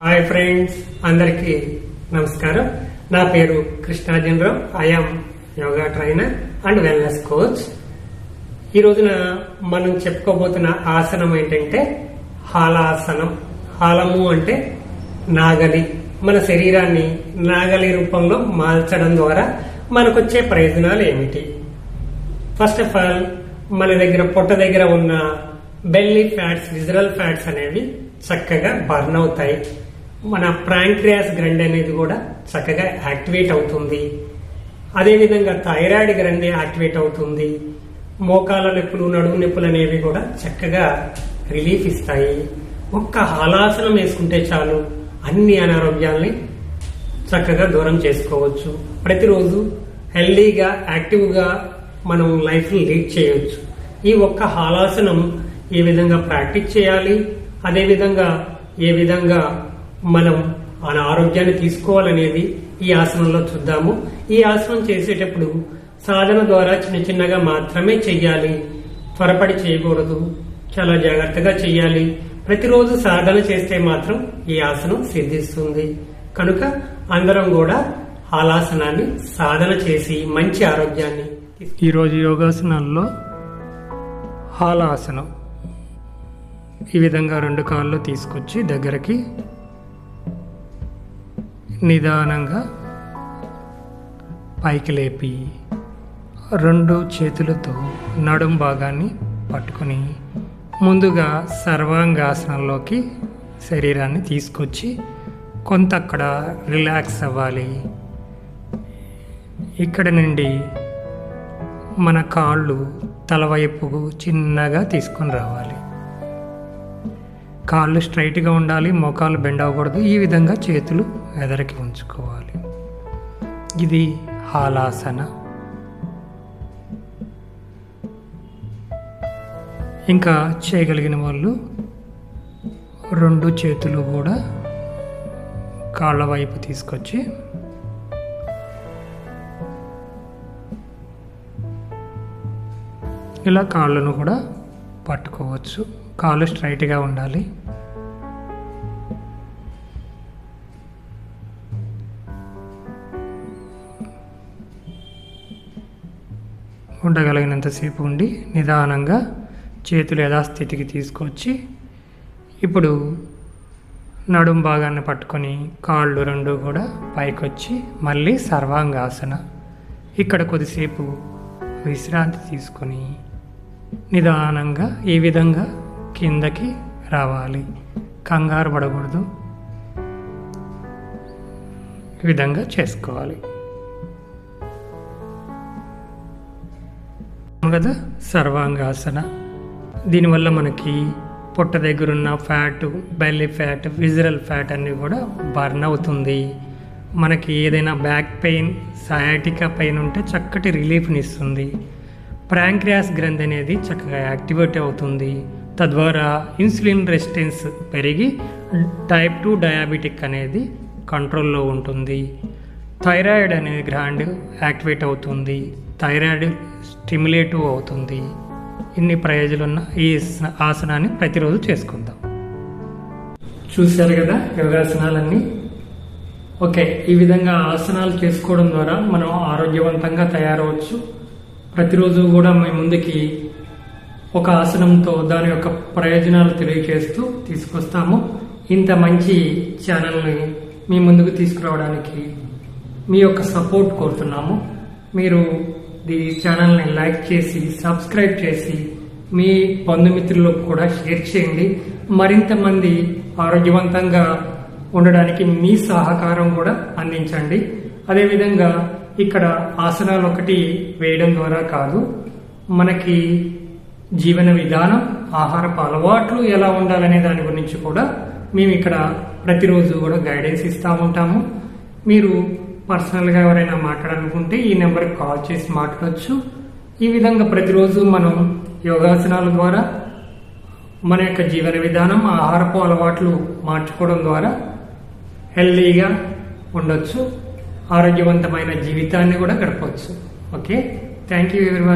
Hi friends అందరికీ నమస్కారం. నా పేరు Krishnarjunarao I'm yoga trainer and wellness coach ఈ రోజున మనం చెప్పుకోబోతున్న ఆసనం ఏంటంటే హాలాసనం. హాలము అంటే నాగలి. మన శరీరాన్ని నాగలి రూపంలో మార్చడం ద్వారా మనకొచ్చే ప్రయోజనాలు ఏమిటి? ఫస్ట్ ఆఫ్ ఆల్ మన దగ్గర పొట్ట దగ్గర ఉన్న బెల్లీ ఫ్యాట్స్ విజరల్ ఫ్యాట్స్ అనేవి చక్కగా బర్న్ అవుతాయి. మన ప్రాంక్రియాస్ గ్రంథి అనేది కూడా చక్కగా యాక్టివేట్ అవుతుంది. అదేవిధంగా థైరాయిడ్ గ్రంథి యాక్టివేట్ అవుతుంది. మోకాల నొప్పులు నడుము నొప్పులు అనేవి కూడా చక్కగా రిలీఫ్ ఇస్తాయి. ఒక్క హలాసనం వేసుకుంటే చాలు అన్ని అనారోగ్యాల్ని చక్కగా దూరం చేసుకోవచ్చు. ప్రతిరోజు హెల్దీగా యాక్టివ్గా మనం లైఫ్ని లీడ్ చేయవచ్చు ఈ ఒక్క హాలాసనం ఏ విధంగా ప్రాక్టీస్ చేయాలి? అదేవిధంగా ఏ విధంగా మనం మన ఆరోగ్యాన్ని తీసుకోవాలనేది ఈ ఆసనంలో చూద్దాము. ఈ ఆసనం చేసేటప్పుడు సాధన ద్వారా చిన్న చిన్నగా మాత్రమే చెయ్యాలి. త్వరపడి చేయకూడదు. చాలా జాగ్రత్తగా చెయ్యాలి. ప్రతిరోజు సాధన చేస్తే మాత్రం ఈ ఆసనం సిద్ధిస్తుంది. కనుక అందరం కూడా ఆలాసనాన్ని సాధన చేసి మంచి ఆరోగ్యాన్ని ఈరోజు యోగాసనాల్లో హాలాసనం. ఈ విధంగా రెండు కాళ్ళు తీసుకొచ్చి దగ్గరికి నిదానంగా పైకి లేపి రెండు చేతులతో నడుం భాగాన్ని పట్టుకొని ముందుగా సర్వాంగాసనంలోకి శరీరాన్ని తీసుకొచ్చి కొంత అక్కడ రిలాక్స్ అవ్వాలి. ఇక్కడ నుండి మన కాళ్ళు తలవైపుకు చిన్నగా తీసుకొని రావాలి. కాళ్ళు స్ట్రైట్గా ఉండాలి మోకాలు బెండ్ అవ్వకూడదు. ఈ విధంగా చేతులు ఎదరికి ఉంచుకోవాలి. ఇది హాలాసన. ఇంకా చేయగలిగిన వాళ్ళు రెండు చేతులు కూడా కాళ్ళ వైపు తీసుకొచ్చి ఇలా కాళ్ళను కూడా పట్టుకోవచ్చు. కాలు స్ట్రైట్గా ఉండాలి. ఉండగలిగినంతసేపు ఉండి నిదానంగా చేతులు యథాస్థితికి తీసుకొచ్చి ఇప్పుడు నడుం భాగాన్ని పట్టుకొని కాళ్ళు రెండు కూడా పైకొచ్చి మళ్ళీ సర్వాంగాసన. ఇక్కడ కొద్దిసేపు విశ్రాంతి తీసుకొని నిదానంగా ఈ విధంగా కిందకి రావాలి. కంగారు పడకూడదు. ఈ విధంగా చేసుకోవాలి. కదా? సర్వాంగాసన. దీనివల్ల మనకి పొట్ట దగ్గరున్న fat belly fat visceral fat అన్నీ కూడా బర్న్ అవుతుంది. మనకి ఏదైనా బ్యాక్ పెయిన్ సయాటికా పెయిన్ ఉంటే చక్కటి రిలీఫ్ని ఇస్తుంది ప్రాంక్రియాస్ గ్రంథి అనేది చక్కగా యాక్టివేట్ అవుతుంది. తద్వారా ఇన్సులిన్ రెసిస్టెన్స్ పెరిగి టైప్ టూ డయాబెటిక్ అనేది కంట్రోల్లో ఉంటుంది. థైరాయిడ్ అనే గ్రాండ్ యాక్టివేట్ అవుతుంది. థైరాయిడ్ స్టిమ్యులేటివ్ అవుతుంది. ఇన్ని ప్రయోజనాలు ఈ ఆసనాన్ని ప్రతిరోజు చేసుకుందాం. చూశారు కదా యోగాసనాలన్నీ? ఓకే ఈ విధంగా ఆసనాలు చేసుకోవడం ద్వారా మనం ఆరోగ్యవంతంగా తయారవచ్చు. ప్రతిరోజు కూడా మీ ముందుకి ఒక ఆసనంతో దాని యొక్క ప్రయోజనాలు తెలియజేస్తూ తీసుకొస్తాము. ఇంత మంచి ఛానల్ని మీ ముందుకు తీసుకురావడానికి మీ యొక్క సపోర్ట్ కోరుతున్నాము. మీరు ఈ ఛానల్ని లైక్ చేసి సబ్స్క్రైబ్ చేసి మీ బంధుమిత్రులకు కూడా షేర్ చేయండి. మరింత మంది ఆరోగ్యవంతంగా ఉండడానికి మీ సహకారం కూడా అందించండి. అదేవిధంగా ఇక్కడ ఆసనాలు ఒకటి వేయడం ద్వారా కాదు మనకి జీవన విధానం ఆహారపు అలవాట్లు ఎలా ఉండాలనే దాని గురించి కూడా మేము ఇక్కడ ప్రతిరోజు కూడా గైడెన్స్ ఇస్తూ ఉంటాము. మీరు పర్సనల్గా ఎవరైనా మాట్లాడాలనుకుంటే ఈ నెంబర్కి కాల్ చేసి మాట్లాడచ్చు. ఈ విధంగా ప్రతిరోజు మనం యోగాసనాల ద్వారా మన యొక్క జీవన విధానం ఆహారపు అలవాట్లు మార్చుకోవడం ద్వారా హెల్దీగా ఉండొచ్చు. ఆరోగ్యవంతమైన జీవితాన్ని కూడా గడపవచ్చు ఓకే థ్యాంక్ యూ ఎవరి